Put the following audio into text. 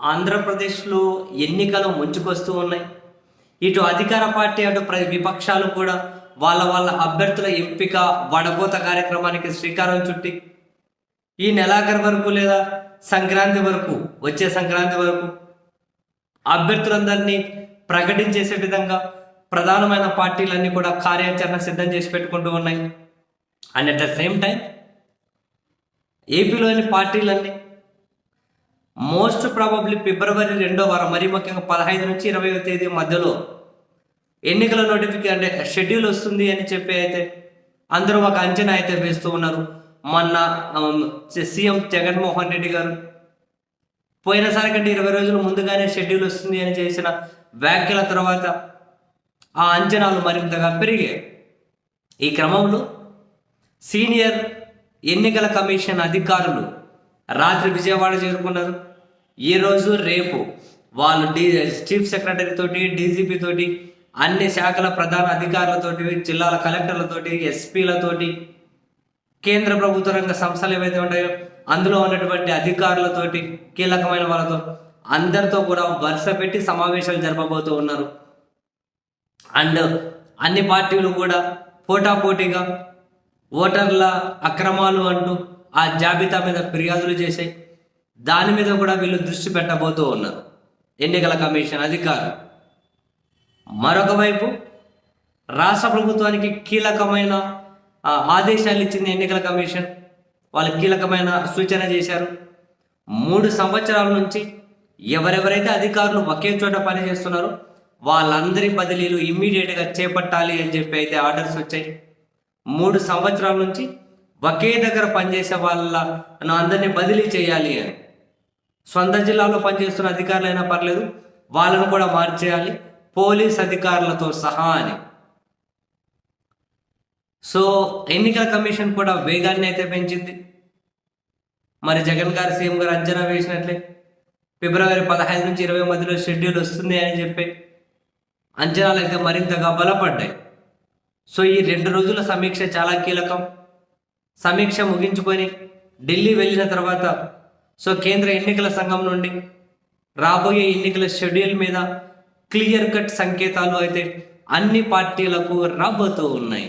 ఆంధ్రప్రదేశ్లో ఎన్నికలు ముంచుకొస్తూ ఉన్నాయి. ఇటు అధికార పార్టీ అటు ప్ర విపక్షాలు కూడా వాళ్ళ వాళ్ళ అభ్యర్థుల ఎంపిక వడపోత కార్యక్రమానికి శ్రీకారం చుట్టి ఈ నెలాఖరు వరకు లేదా సంక్రాంతి వరకు వచ్చే సంక్రాంతి వరకు అభ్యర్థులందరినీ ప్రకటించేసే విధంగా ప్రధానమైన పార్టీలన్నీ కూడా కార్యాచరణ సిద్ధం చేసి పెట్టుకుంటూ ఉన్నాయి. And at the same time ఏపీలోని పార్టీలన్నీ మోస్ట్ ప్రాబబ్లీ ఫిబ్రవరి రెండో వారం మరీ ముఖ్యంగా పదహైదు నుంచి ఇరవై తేదీ మధ్యలో ఎన్నికల నోటిఫికేషన్ అంటే షెడ్యూల్ వస్తుంది అని చెప్పి అయితే అందరూ ఒక అంచనా అయితే వేస్తూ ఉన్నారు. మొన్న సీఎం జగన్మోహన్ రెడ్డి గారు పోయినసారి కంటే ఇరవై రోజులు ముందుగానే షెడ్యూల్ వస్తుంది అని చేసిన వ్యాఖ్యల తర్వాత ఆ అంచనాలు మరింతగా పెరిగాయి ఈ క్రమంలో సీనియర్ ఎన్నికల కమిషన్ అధికారులు రాత్రి విజయవాడ చేరుకున్నారు. ఈ రోజు రేపు వాళ్ళు డి చీఫ్ సెక్రటరీతోటి డీజీపీతోటి అన్ని శాఖల ప్రధాన అధికారులతోటి జిల్లాల కలెక్టర్లతోటి ఎస్పీలతోటి కేంద్ర ప్రభుత్వ రంగ సంస్థలు ఏవైతే ఉంటాయో అందులో ఉన్నటువంటి అధికారులతోటి కీలకమైన వాళ్ళతో అందరితో కూడా వరుస పెట్టి సమావేశాలు జరపబోతూ ఉన్నారు. అండ్ అన్ని పార్టీలు కూడా పోటాపోటీగా ఓటర్ల అక్రమాలు అంటూ ఆ జాబితా మీద ఫిర్యాదులు చేశాయి దాని మీద కూడా వీళ్ళు దృష్టి పెట్టబోతూ ఉన్నారు. ఎన్నికల కమిషన్ అధికారులు. మరొక వైపు రాష్ట్ర ప్రభుత్వానికి కీలకమైన ఆదేశాలు ఇచ్చింది ఎన్నికల కమిషన్. వాళ్ళు కీలకమైన సూచన చేశారు. మూడు సంవత్సరాల నుంచి ఎవరెవరైతే అధికారులు ఒకే చోట పనిచేస్తున్నారో వాళ్ళందరి బదిలీలు ఇమ్మీడియట్గా చేపట్టాలి అని చెప్పి అయితే ఆర్డర్స్ వచ్చాయి. మూడు సంవత్సరాల నుంచి ఒకే దగ్గర పనిచేసే వాళ్ళను అందరినీ బదిలీ చేయాలి అని. సొంత జిల్లాలో పనిచేస్తున్న అధికారులైనా పర్లేదు వాళ్ళను కూడా మార్చేయాలి పోలీస్ అధికారులతో సహా అని. సో ఎన్నికల కమిషన్ కూడా వేగాన్ని అయితే పెంచింది. మరి జగన్ గారు సీఎం గారు అంచనా వేసినట్లే. ఫిబ్రవరి పదహైదు నుంచి ఇరవై మధ్యలో షెడ్యూల్ వస్తుంది అని చెప్పి అంచనాలు అయితే మరింతగా బలపడ్డాయి. సో ఈ రెండు రోజుల సమీక్ష చాలా కీలకం. సమీక్ష ముగించుకొని ఢిల్లీ వెళ్ళిన తర్వాత సో కేంద్ర ఎన్నికల సంఘం నుండి రాబోయే ఎన్నికల షెడ్యూల్ మీద క్లియర్ కట్ సంకేతాలు అయితే అన్ని పార్టీలకు రాబోతూ ఉన్నాయి.